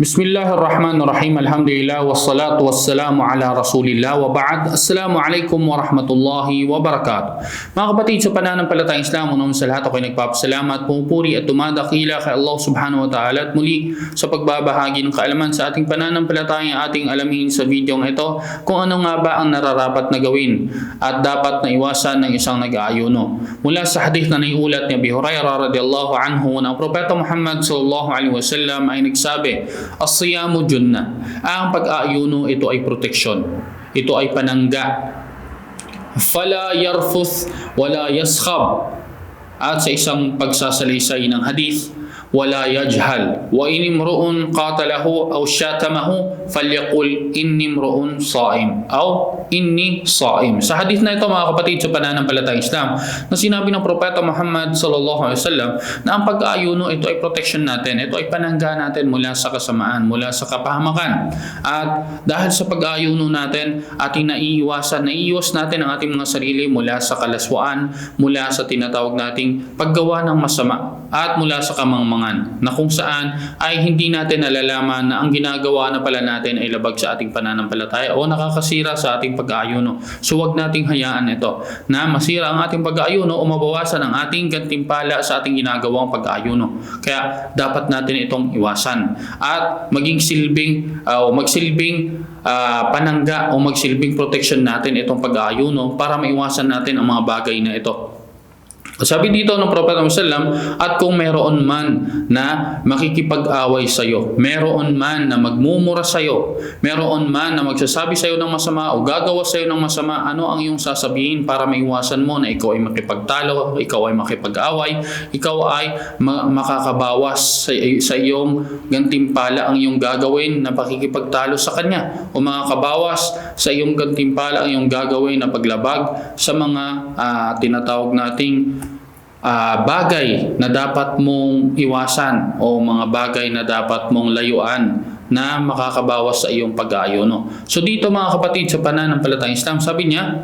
Bismillahir Rahmanir Rahim. Alhamdulillah wassalatu wassalamu ala Rasulillah wa ba'd. Assalamu alaikum wa rahmatullahi wa barakatuh. Mga kapatid sa pananampalatayang Islam, unang sa lahat ako'y nagpapasalamat, pumupuri at tumadakila kay Allah subhanahu wa ta'ala at muli sa pagbabahagi ng kaalaman sa ating pananampalatayang ating alamin sa videong ito kung ano nga ba ang nararapat na gawin at dapat na iwasan ng isang nag-aayuno. Mula sa hadith na naiulat ni Abi Hurairah radhiyallahu anhu ng Propeta Muhammad sallallahu alaihi wasallam ay nagsabi As-siyamu junna. Ang pag-aayuno ito ay proteksyon. Ito ay panangga. Fala yarfuth wala yaskhab. At sa isang pagsasalaysay ng hadith, wala yajhal. Wa inimru'un qatalahu aw syatamahu falyaqul inni imru'un saim. Aw inni saim. Sa hadith na ito mga kapatid sa pananampalatayang Islam na sinabi ng Propeta Muhammad sallallahu alaihi wasallam na ang pag-aayuno ito ay protection natin. Ito ay panangga natin mula sa kasamaan, mula sa kapahamakan. At dahil sa pag-aayuno natin, ating naiiwasan, naiiwas natin ang ating mga sarili mula sa kalaswaan, mula sa tinatawag nating paggawa ng masama at mula sa kamangmangan na kung saan ay hindi natin nalalaman na ang ginagawa na pala natin ay labag sa ating pananampalataya o nakakasira sa ating pag-aayuno. So wag nating hayaan ito na masira ang ating pag-aayuno o mabawasan ang ating gantimpala sa ating ginagawang pag-aayuno. Kaya dapat natin itong iwasan at maging silbing uh, o magsilbing ah, panangga o magsilbing protection natin itong pag-aayuno para maiwasan natin ang mga bagay na ito. Sabi dito ng Propeta Musallam, at kung meron man na makikipag-away sa iyo, meron man na magmumura sa iyo, meron man na magsasabi sa iyo ng masama o gagawa sa iyo ng masama, ano ang iyong sasabihin para maiwasan mo na ikaw ay makipagtalo, ikaw ay makipag-away, ikaw ay ma- makakabawas sa, sa iyong gantimpala ang iyong gagawin na pakikipagtalo sa kanya o makakabawas sa iyong gantimpala ang iyong gagawin na paglabag sa mga ah, tinatawag nating ah, bagay na dapat mong iwasan o mga bagay na dapat mong layuan na makakabawas sa iyong pag-aayuno. So dito mga kapatid sa pananampalatayang Islam, sabi niya,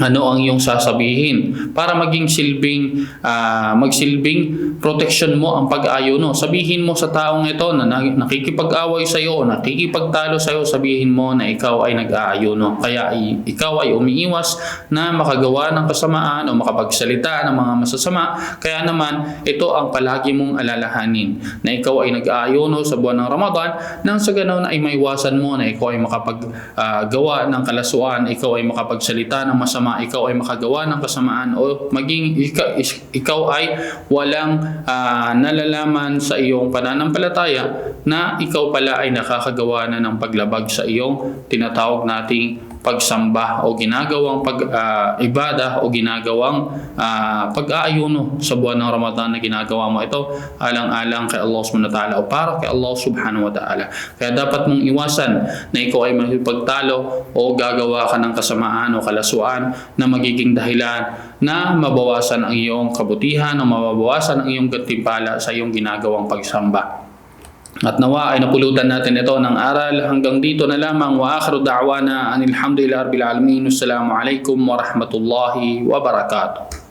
ano ang iyong sasabihin para maging silbing ah, magsilbing protection mo ang pag-ayuno. Sabihin mo sa taong ito na na- nakikipag-away sa iyo, nakikipagtalo sa iyo, sabihin mo na ikaw ay nag-aayuno. Kaya ay, ikaw ay umiiwas na makagawa ng kasamaan o makapagsalita ng mga masasama. Kaya naman ito ang palagi mong alalahanin na ikaw ay nag-aayuno sa buwan ng Ramadan nang sa ganoon ay maiwasan mo na ikaw ay makapaggawa ng kalasuan, ikaw ay makapagsalita ng masama, ikaw ay makagawa ng kasamaan o maging ikaw, ikaw ay walang ah, nalalaman sa iyong pananampalataya na ikaw pala ay nakakagawa na ng paglabag sa iyong tinatawag nating pagsamba o ginagawang pag-ibada o ginagawang ah, pag-aayuno sa buwan ng Ramadan na ginagawa mo ito alang-alang kay Allah subhanahu wa ta'ala o para kay Allah subhanahu wa ta'ala. Kaya dapat mong iwasan na ikaw ay makipagtalo o gagawa ka ng kasamaan o kalaswaan na magiging dahilan na mabawasan ang iyong kabutihan o mababawasan ang iyong gantimpala sa iyong ginagawang pagsamba. At nawa ay napulutan natin ito ng aral hanggang dito na lamang wa akhiru da'wana anil hamdulillahi rabbil alamin. Assalamu alaikum wa rahmatullahi wa barakatuh.